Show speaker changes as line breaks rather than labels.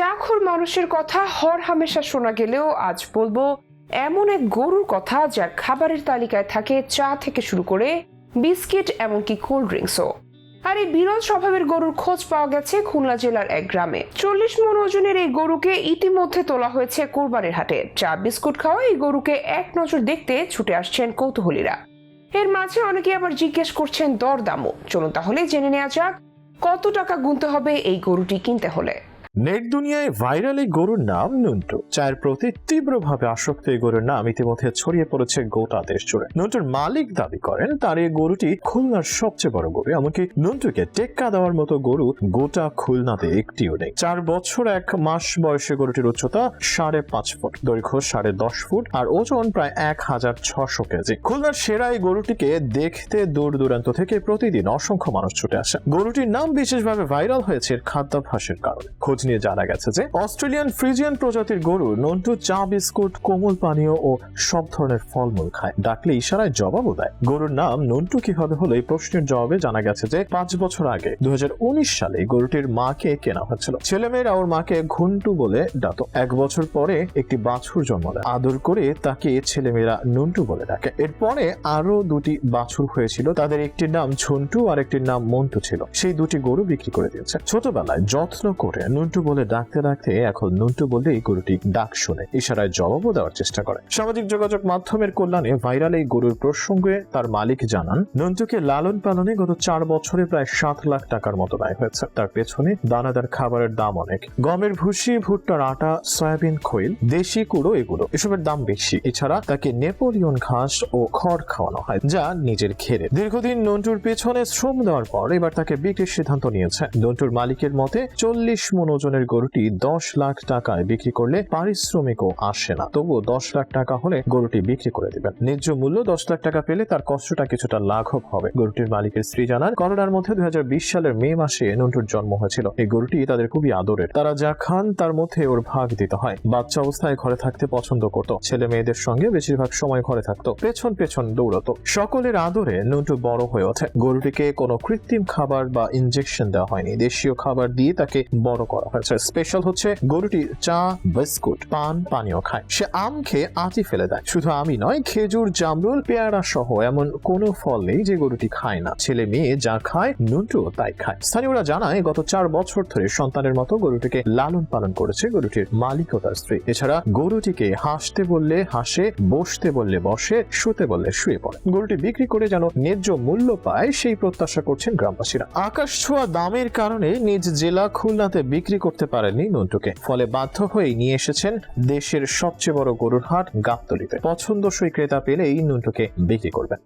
চাখর মানুষের কথা হর হামেশা শোনা গেলেও আজ বলব, এমন এক গরুর কথা যার খাবারের তালিকায় থাকে চা থেকে শুরু করে বিস্কিট এমনকি কোল্ড ড্রিঙ্কসও। আর এই বিরল স্বভাবের গরুর খোঁজ পাওয়া গেছে খুলনা জেলার এক গ্রামে। চল্লিশ মন ওজনের এই গরুকে ইতিমধ্যে তোলা হয়েছে কোরবানির হাটে। চা, বিস্কুট খাওয়া এই গরুকে এক নজর দেখতে ছুটে আসছেন কৌতূহলীরা। এর মাঝে অনেকে আবার জিজ্ঞেস করছেন, দরদামও? চলুন তাহলে জেনে নেওয়া যাক, কত টাকা গুনতে হবে এই গরুটি কিনতে হলে?
নেট দুনিয়ায় ভাইরাল এই গরুর নাম নুন্টু চায়ের প্রতি তীব্রভাবে আসক্ত এই গরুর নাম ইতিমধ্যে ছড়িয়ে পড়েছে গোটা দেশ জুড়ে। নুন্টুর মালিক দাবি করেন, তার এই গরুটি খুলনার সবচেয়ে বড় গরু, এমনকি নুন্টুকে টেক্কা দেওয়ার মতো গরু গোটা খুলনাতে একটিও নেই। চার বছর এক মাস বয়সে গরুটির উচ্চতা সাড়ে পাঁচ ফুট, দৈর্ঘ্য সাড়ে দশ ফুট, আর ওজন প্রায় এক হাজার ছশো কেজি। খুলনার সেরা এই গরুটিকে দেখতে দূর দূরান্ত থেকে প্রতিদিন অসংখ্য মানুষ ছুটে আসে গরুটির নাম বিশেষভাবে ভাইরাল হয়েছে খাদ্যাভ্যাসের কারণে। খোঁজ নিয়ে জানা গেছে যে অস্ট্রেলিয়ান ফ্রিজিয়ান প্রজাতির গরু নন্টু চা বিস্কুট, কোমল পানীয় ও সব ধরনের ফলমূল খায়। ডাকলে ইশারায় জবাবও দেয়। গরুর নাম নন্টু কীভাবে হলো এই প্রশ্নের জবাবে জানা গেছে যে পাঁচ বছর আগে দু সালে গরুটির মাকে কেনা হয়েছিল। ছেলেমেয়েরা ওর মাকে ঘুন্টু বলে ডাকতো। এক বছর পরে একটি বাছুর জন্ম দেয় আদর করে তাকে ছেলেমেয়েরা নুন্টু বলে ডাকে। এরপরে আরও দুটি বাছুর হয়েছিল। তাদের একটির নাম ঝন্টু আর একটির নাম মন্টু ছিল। সেই দুটি গরু বিক্রি করে দিয়েছে। ছোটবেলায় যত্ন করে নুন্টু বলে ডাকতে ডাকতে এখন নুন্টু বলে এই গরুটি ডাক শুনে, ইশারায় জবাবও দেওয়ার চেষ্টা করে। সামাজিক যোগাযোগ মাধ্যমের কল্যাণে ভাইরাল এই গরুর প্রসঙ্গে তার মালিক জানান, নন্টুকে লালন পালনে গত চার বছরে প্রায় সাত লাখ টাকার মতো ব্যয় হয়েছে। তার পেছনে দানাদার খাবারের দাম অনেক। গমের ভুসি, ভুট্টার আটা, সয়াবিন, খৈল, দেশি কুড়ো এগুলো, এসবের দাম বেশি। এছাড়া তাকে নেপোলিয়ন ঘাস ও খড় খাওয়ানো হয়, যা নিজের ঘেরে। দীর্ঘদিন নন্টুর পেছনে শ্রম দেওয়ার পর এবার তাকে বিক্রির সিদ্ধান্ত নিয়েছে। নন্টুর মালিকের মতে, চল্লিশ মন ওজনের গরুটি দশ লাখ টাকায় বিক্রি করলে পারিশ্রমিকও আসে না। তবুও দশ লাখ টাকা হলে গরুটি বিক্রি করে দিবেন। ন্যায্য মূল্য দশ লাখ টাকা পেলে তার কষ্টটা কিছুটা লাঘব হবে। গরুটির মালিকের স্ত্রী জানান, করোনার মধ্যে দুই হাজার বিশ সালের মে মাসে নন্টুর জন্ম হয়েছিল। এই গরুটি তাদের খুবই আদরের। তারা যা খান তার মধ্যে ওর ভাগ দিতে হয়। বাচ্চা অবস্থায় ঘরে থাকতে পছন্দ করত। ছেলে মেয়েদের সঙ্গে বেশিরভাগ সময় ঘরে থাকতো। পেছন পেছন দৌড়তো। সকলের আদরে নন্টু বড় হয়ে ওঠে। গরুটিকে কোনো কৃত্রিম খাবার বা ইনজেকশন দেওয়া হয়নি। দেশীয় খাবার দিয়ে তাকে বড় করা স্পেশাল হচ্ছে গরুটি চা, বিস্কুট, পান, পানীয় খায়। সে আম খেয়ে ফেলে দেয়। শুধু আমি নয়, খেজুর, জামরুল, পেয়ারা সহ এমন কোনো ফল নেই যে গরুটি খায় না। ছেলে মেয়ে যা খায় নুন্টু তাই খায়। স্থানীয়রা জানায়, গত চার বছর ধরে সন্তানের মতো গরুটিকে লালন পালন করেছে গরুটির মালিক ও তার স্ত্রী। এছাড়া গরুটিকে হাসতে বললে হাসে, বসতে বললে বসে, শুতে বললে শুয়ে পড়ে। গরুটি বিক্রি করে যেন ন্যায্য মূল্য পায়, সেই প্রত্যাশা করছেন গ্রামবাসীরা। আকাশ ছোঁয়া দামের কারণে নিজ জেলা খুলনাতে বিক্রি করতে পারেননি নন্টুকে। ফলে বাধ্য হয়েই নিয়ে এসেছেন দেশের সবচেয়ে বড় গরুর হাট গাবতলিতে। পছন্দসই ক্রেতা পেলেই নন্টুকে বিক্রি করবেন।